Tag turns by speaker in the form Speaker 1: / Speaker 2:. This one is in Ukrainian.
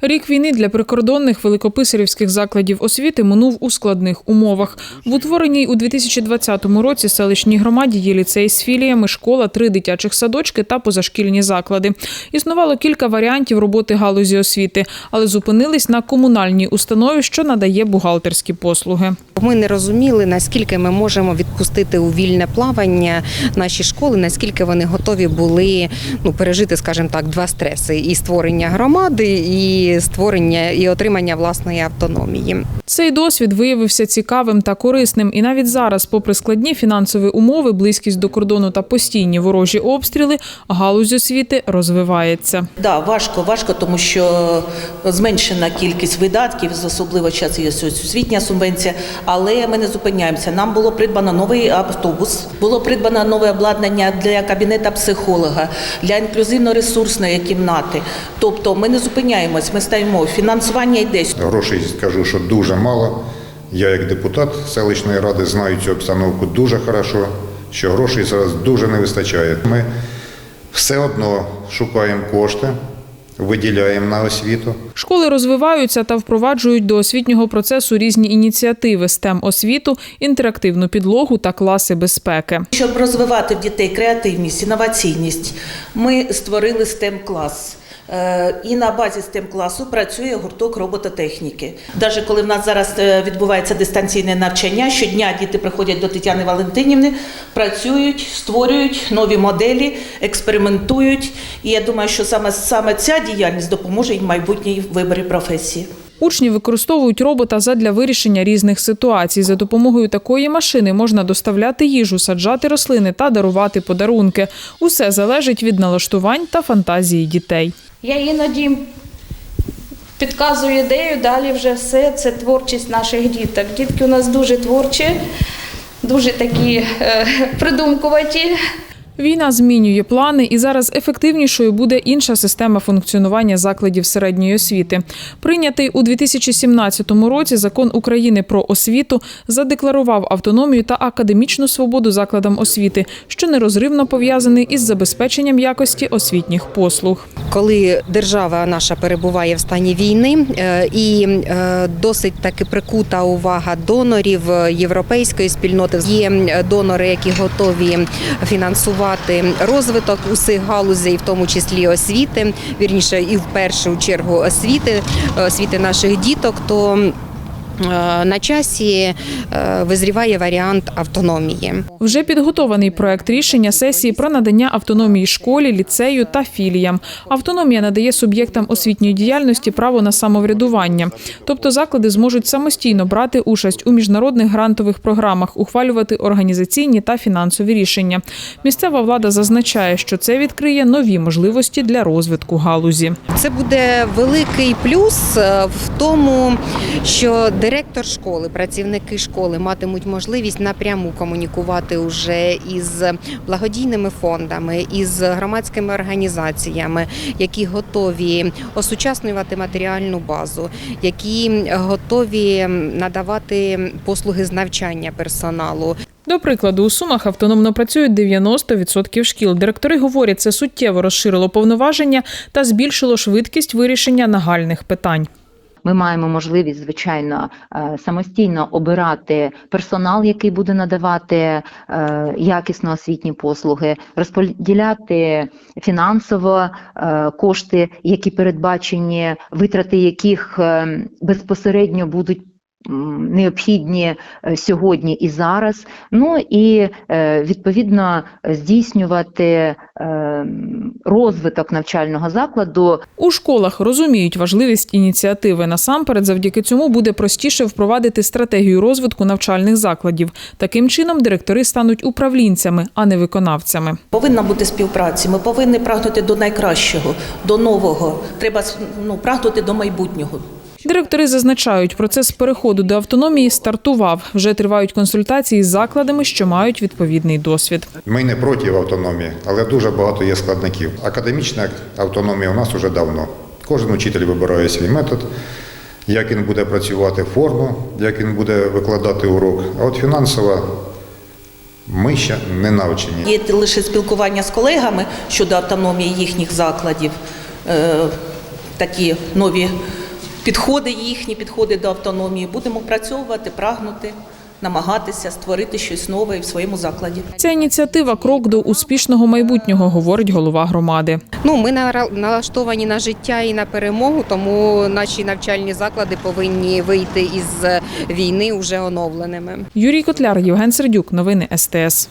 Speaker 1: Рік війни для прикордонних великописарівських закладів освіти минув у складних умовах. В утвореній у 2020 році селищній громаді є ліцей з філіями, школа, три дитячих садочки та позашкільні заклади. Існувало кілька варіантів роботи галузі освіти, але зупинились на комунальній установі, що надає бухгалтерські послуги.
Speaker 2: Ми не розуміли, наскільки ми можемо відпустити у вільне плавання наші школи, наскільки вони готові були ну, пережити, скажімо так, два стреси: і створення громади, і створення і отримання власної автономії.
Speaker 1: Цей досвід виявився цікавим та корисним, і навіть зараз, попри складні фінансові умови, близькість до кордону та постійні ворожі обстріли, галузь освіти розвивається.
Speaker 3: Да, важко, важко, тому що зменшена кількість видатків, особливо час є освітня субвенція, але ми не зупиняємося. Нам було придбано новий автобус, було придбано нове обладнання для кабінета психолога, для інклюзивно-ресурсної кімнати. Тобто ми не зупиняємось, ми стаємо. Фінансування йде.
Speaker 4: Грошей скажу, що дуже мало. Я як депутат селищної ради знаю цю обстановку дуже хорошо, що грошей зараз дуже не вистачає. Ми все одно шукаємо кошти, виділяємо на освіту.
Speaker 1: Школи розвиваються та впроваджують до освітнього процесу різні ініціативи stem освіту, інтерактивну підлогу та класи безпеки.
Speaker 3: Щоб розвивати в дітей креативність, інноваційність, ми створили stem клас І на базі stem класу працює гурток робототехніки. Навіть коли в нас зараз е, відбувається дистанційне навчання, щодня діти приходять до Тетяни Валентинівни, працюють, створюють нові моделі, експериментують. І я думаю, що саме, саме ця діяльність допоможе їм в майбутній виборі професії.
Speaker 1: Учні використовують робота задля вирішення різних ситуацій. За допомогою такої машини можна доставляти їжу, саджати рослини та дарувати подарунки. Усе залежить від налаштувань та фантазії дітей.
Speaker 5: Я іноді підказую ідею, далі вже все це творчість наших діток. Дітки у нас дуже творчі, дуже такі е, придумкуваті.
Speaker 1: Війна змінює плани, і зараз ефективнішою буде інша система функціонування закладів середньої освіти. Прийнятий у 2017 році закон України про освіту задекларував автономію та академічну свободу закладам освіти, що нерозривно пов'язаний із забезпеченням якості освітніх послуг.
Speaker 2: Коли держава наша перебуває в стані війни е, і е, досить таки прикута увага донорів е, європейської спільноти, є донори, які готові фінансувати розвиток усіх галузей, в тому числі освіти, вірніше, і в першу чергу освіти, освіти наших діток, то на часі е, визріває варіант автономії.
Speaker 1: Вже підготований проект рішення сесії про надання автономії школі, ліцею та філіям. Автономія надає суб'єктам освітньої діяльності право на самоврядування, тобто заклади зможуть самостійно брати участь у міжнародних грантових програмах, ухвалювати організаційні та фінансові рішення. Місцева влада зазначає, що це відкриє нові можливості для розвитку галузі.
Speaker 2: Це буде великий плюс е, в тому, що директор школи, працівники школи матимуть можливість напряму комунікувати уже із благодійними фондами, із громадськими організаціями, які готові осучаснювати матеріальну базу, які готові надавати послуги з навчання персоналу.
Speaker 1: До прикладу, у Сумах автономно працюють 90% шкіл. Директори говорять, це суттєво розширило повноваження та збільшило швидкість вирішення нагальних питань.
Speaker 6: Ми маємо можливість, звичайно, е, самостійно обирати персонал, який буде надавати е, якісно освітні послуги, розподіляти фінансово е, кошти, які передбачені, витрати яких безпосередньо будуть. Необхідні е, сьогодні і зараз, ну і е, відповідно здійснювати е, розвиток навчального закладу
Speaker 1: У школах розуміють важливість ініціативи. Насамперед, завдяки цьому буде простіше впровадити стратегію розвитку навчальних закладів. Таким чином, директори стануть управлінцями, а не виконавцями.
Speaker 3: Повинна бути співпраця. Ми повинні прагнути до найкращого, до нового. Треба ну, прагнути до майбутнього.
Speaker 1: Директори зазначають, процес переходу до автономії стартував. Вже тривають консультації з закладами, що мають відповідний досвід.
Speaker 4: Ми не проти автономії, але дуже багато є складників. Академічна автономія у нас вже давно. Кожен учитель вибирає свій метод, як він буде працювати форму, як він буде викладати урок. А от фінансова ми ще не навчені.
Speaker 3: Є лише спілкування з колегами щодо автономії їхніх закладів. Е, такі нові підходи їхні, підходи до автономії. Будемо працьовувати, прагнути, намагатися створити щось нове в своєму закладі.
Speaker 1: Ця ініціатива крок до успішного майбутнього, говорить голова громади.
Speaker 2: Ну, ми нара- налаштовані на життя і на перемогу, тому наші навчальні заклади повинні вийти із війни вже оновленими.
Speaker 1: Юрій Котляр, Євген Сердюк. Новини СТС.